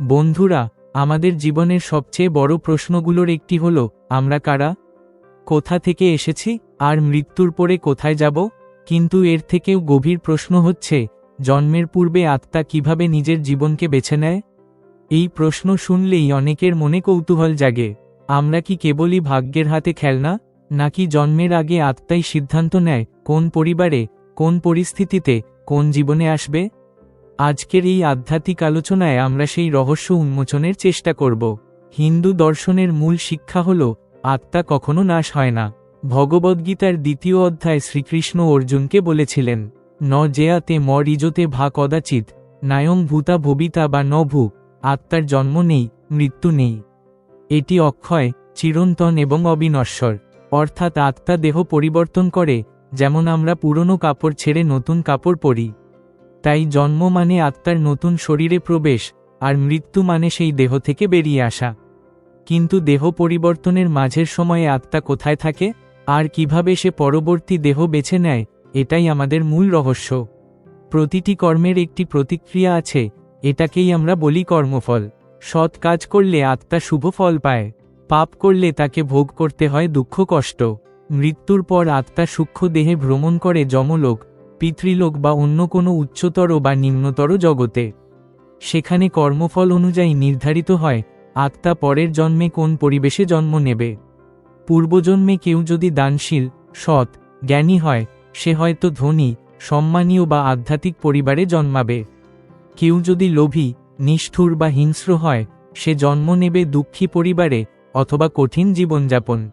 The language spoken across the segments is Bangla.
বন্ধুরা, আমাদের জীবনের সবচেয়ে বড় প্রশ্নগুলোর একটি হল, আমরা কারা? কোথা থেকে এসেছি? আর মৃত্যুর পরে কোথায় যাব? কিন্তু এর থেকেও গভীর প্রশ্ন হচ্ছে, জন্মের পূর্বে আত্মা কীভাবে নিজের জীবনকে বেছে নেয়? এই প্রশ্ন শুনলেই অনেকের মনে কৌতূহল জাগে। আমরা কি কেবলই ভাগ্যের হাতে খেলনা? নাকি জন্মের আগে আত্মাই সিদ্ধান্ত নেয়, কোন পরিবারে, কোন পরিস্থিতিতে, কোন জীবনে আসবে? আজকের এই আধ্যাত্মিক আলোচনায় আমরা সেই রহস্য উন্মোচনের চেষ্টা করব। হিন্দু দর্শনের মূল শিক্ষা হল, আত্মা কখনো নাশ হয় না। ভগবদ্গীতার দ্বিতীয় অধ্যায় শ্রীকৃষ্ণ অর্জুনকে বলেছিলেন, ন জেয়াতে ম রিজতে ভা কদাচিৎ, নায়ং ভূতা ভবিতা বা নভু আত্মার জন্ম নেই, মৃত্যু নেই। এটি অক্ষয়, চিরন্তন এবং অবিনশ্বর। অর্থাৎ আত্মা দেহ পরিবর্তন করে, যেমন আমরা পুরনো কাপড় ছেড়ে নতুন কাপড় পরি। তাই জন্ম মানে আত্মার নতুন শরীরে প্রবেশ, আর মৃত্যু মানে সেই দেহ থেকে বেরিয়ে আসা। কিন্তু দেহ পরিবর্তনের মাঝের সময়ে আত্মা কোথায় থাকে, আর কীভাবে সে পরবর্তী দেহ বেছে নেয়, এটাই আমাদের মূল রহস্য। প্রতিটি কর্মের একটি প্রতিক্রিয়া আছে, এটাকেই আমরা বলি কর্মফল। সৎ কাজ করলে আত্মা শুভ ফল পায়, পাপ করলে তাকে ভোগ করতে হয় দুঃখ কষ্ট। মৃত্যুর পর আত্মা সূক্ষ্ম দেহে ভ্রমণ করে যমলোক পিতৃলোক বা অন্য কোনো উচ্চতর বা নিম্নতর জগতে। সেখানে কর্মফল অনুযায়ী নির্ধারিত হয়, আত্মা পরের জন্মে কোন পরিবেশে জন্ম নেবে। পূর্বজন্মে কেউ যদি দানশীল, সৎ, জ্ঞানী হয়, সে হয়তো ধনী, সম্মানীয় বা আধ্যাত্মিক পরিবারে জন্মাবে। কেউ যদি লোভী, নিষ্ঠুর বা হিংস্র হয়, সে জন্ম নেবে দুঃখী পরিবারে অথবা কঠিন জীবনযাপন।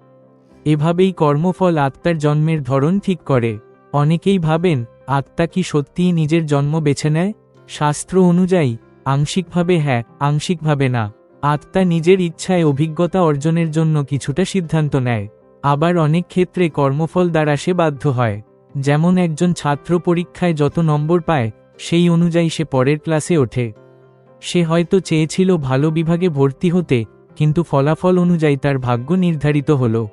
এভাবেই কর্মফল আত্মার জন্মের ধরন ঠিক করে। অনেকেই ভাবেন, আত্মা কি সত্যিই নিজের জন্ম বেছে নেয়? শাস্ত্র অনুযায়ী, আংশিকভাবে হ্যাঁ আংশিকভাবে না। আত্মা নিজের ইচ্ছায় অভিজ্ঞতা অর্জনের জন্য কিছুটা সিদ্ধান্ত নেয়। আবার অনেক ক্ষেত্রে কর্মফল দ্বারা সে বাধ্য হয়। যেমন একজন ছাত্র পরীক্ষায় যত নম্বর পায়, সেই অনুযায়ী সে পরের ক্লাসে ওঠে। সে হয়তো চেয়েছিল ভালো বিভাগে ভর্তি হতে, কিন্তু ফলাফল অনুযায়ী তার ভাগ্য নির্ধারিত হল।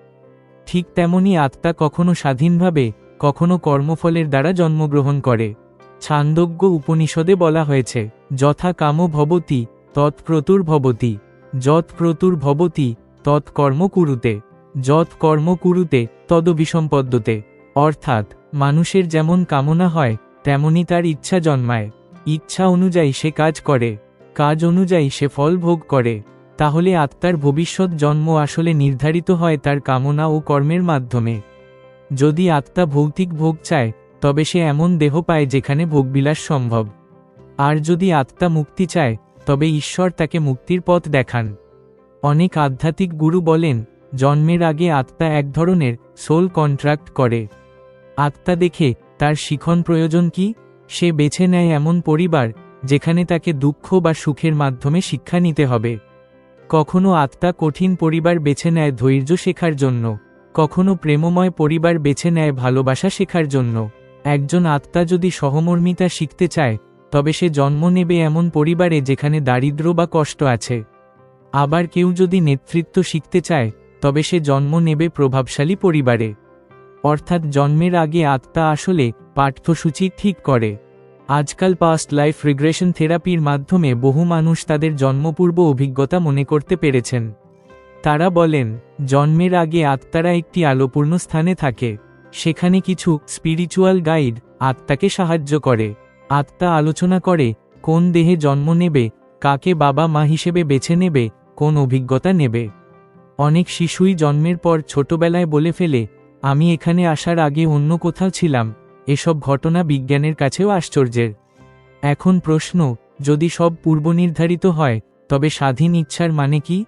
ঠিক তেমনি আত্মা কখনো স্বাধীনভাবে কখনো কর্মফলের দ্বারা জন্মগ্রহণ করে। ছান্দোগ্য উপনিষদে বলা হয়েছে, যথা কাম ভবতি তৎপ্রতুর ভবতি। যৎ প্রতুর ভবতি তৎকর্ম কুরুতে। যৎ কর্ম কুরুতে তদবিসম্পদ্যতে অর্থাৎ, মানুষের যেমন কামনা হয়, তেমনি তার ইচ্ছা জন্মায়। ইচ্ছা অনুযায়ী সে কাজ করে, কাজ অনুযায়ী সে ফল ভোগ করে। তাহলে আত্মার ভবিষ্যৎ জন্ম আসলে নির্ধারিত হয় তার কামনা ও কর্মের মাধ্যমে। যদি আত্মা ভৌতিক ভোগ চায়, তবে সে এমন দেহ পায় যেখানে ভোগবিলাস সম্ভব। আর যদি আত্মা মুক্তি চায়, তবে ঈশ্বর তাকে মুক্তির পথ দেখান। অনেক আধ্যাত্মিক গুরু বলেন, জন্মের আগে আত্মা এক ধরনের সোল কন্ট্রাক্ট করে। আত্মা দেখে তার শিখন প্রয়োজন কি? সে বেছে নেয় এমন পরিবার, যেখানে তাকে দুঃখ বা সুখের মাধ্যমে শিক্ষা নিতে হবে। কখনো আত্মা কঠিন পরিবার বেছে নেয় ধৈর্য শেখার জন্য। কখনো প্রেমময় পরিবার বেছে নেয় ভালোবাসা শেখার জন্য। একজন আত্মা যদি সহমর্মিতা শিখতে চায়, তবে সে জন্ম নেবে এমন পরিবারে যেখানে দারিদ্র বা কষ্ট আছে। আবার কেউ যদি নেতৃত্ব শিখতে চায়, তবে সে জন্ম নেবে প্রভাবশালী পরিবারে। অর্থাৎ জন্মের আগে আত্মা আসলে পাঠ্যসূচি ঠিক করে। আজকাল পাস্ট লাইফ রিগ্রেশন থেরাপির মাধ্যমে বহু মানুষ তাদের জন্মপূর্ব অভিজ্ঞতা মনে করতে পেরেছেন। তারা বলেন, জন্মের আগে আত্মারা একটি আলোপূর্ণ স্থানে থাকে। সেখানে কিছু স্পিরিচুয়াল গাইড আত্মাকে সাহায্য করে। আত্মা আলোচনা করে, কোন দেহে জন্ম নেবে, কাকে বাবা মা হিসেবে বেছে নেবে, কোন অভিজ্ঞতা নেবে। অনেক শিশুই জন্মের পর ছোটবেলায় বলে ফেলে, আমি এখানে আসার আগে অন্য কোথাও ছিলাম। এসব ঘটনা বিজ্ঞানের কাছেও আশ্চর্যের। এখন প্রশ্ন, যদি সব পূর্বনির্ধারিত হয়, তবে স্বাধীন ইচ্ছার মানে কি?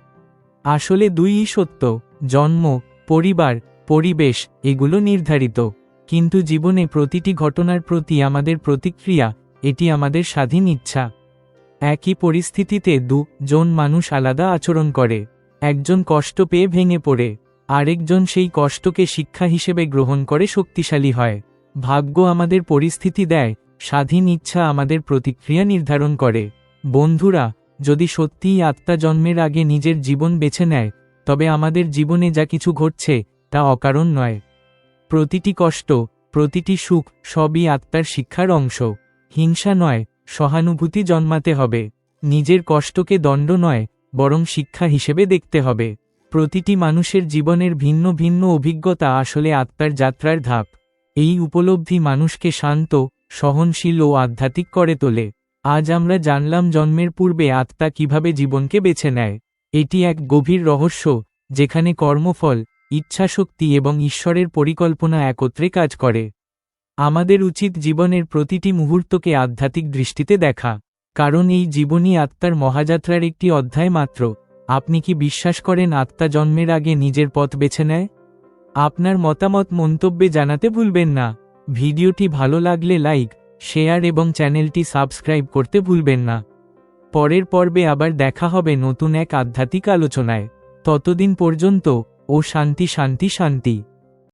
আসলে দুইই সত্য, জন্ম, পরিবার, পরিবেশ, এগুলো নির্ধারিত। কিন্তু জীবনে প্রতিটি ঘটনার প্রতি আমাদের প্রতিক্রিয়া, এটি আমাদের স্বাধীন ইচ্ছা। একই পরিস্থিতিতে দু জন মানুষ আলাদা আচরণ করে। একজন কষ্ট পেয়ে ভেঙে পড়ে। আরেকজন সেই কষ্টকে শিক্ষা হিসেবে গ্রহণ করে শক্তিশালী হয়। ভাগ্য আমাদের পরিস্থিতি দেয়, স্বাধীন ইচ্ছা আমাদের প্রতিক্রিয়া নির্ধারণ করে। বন্ধুরা যদি সত্যিই আত্মা জন্মের আগে নিজের জীবন বেছে নেয়, তবে আমাদের জীবনে যা কিছু ঘটছে, তা অকারণ নয়। প্রতিটি কষ্ট, প্রতিটি সুখ, সবই আত্মার শিক্ষার অংশ। হিংসা নয়, সহানুভূতি জন্মাতে হবে। নিজের কষ্টকে দণ্ড নয়, বরং শিক্ষা হিসেবে দেখতে হবে। প্রতিটি মানুষের জীবনের ভিন্ন ভিন্ন অভিজ্ঞতা আসলে আত্মার যাত্রার ধাপ। এই উপলব্ধি মানুষকে শান্ত, সহনশীল ও আধ্যাত্মিক করে তোলে। আজ আমরা জানলাম জন্মের পূর্বে আত্মা কীভাবে জীবনকে বেছে নেয়। এটি এক গভীর রহস্য, যেখানে কর্মফল, ইচ্ছাশক্তি এবং ঈশ্বরের পরিকল্পনা একত্রে কাজ করে। আমাদের উচিত জীবনের প্রতিটি মুহূর্তকে আধ্যাত্মিক দৃষ্টিতে দেখা। কারণ এই জীবনই আত্মার মহাযাত্রার একটি অধ্যায় মাত্র। আপনি কি বিশ্বাস করেন আত্মা জন্মের আগে নিজের পথ বেছে নেয়? আপনার মতামত মন্তব্যে জানাতে ভুলবেন না। ভিডিওটি ভালো লাগলে লাইক শেয়ার এবং চ্যানেলটি সাবস্ক্রাইব করতে ভুলবেন না। পরের পর্বে আবার দেখা হবে নতুন এক আধ্যাত্মিক আলোচনায়। ততদিন পর্যন্ত, ও শান্তি শান্তি শান্তি।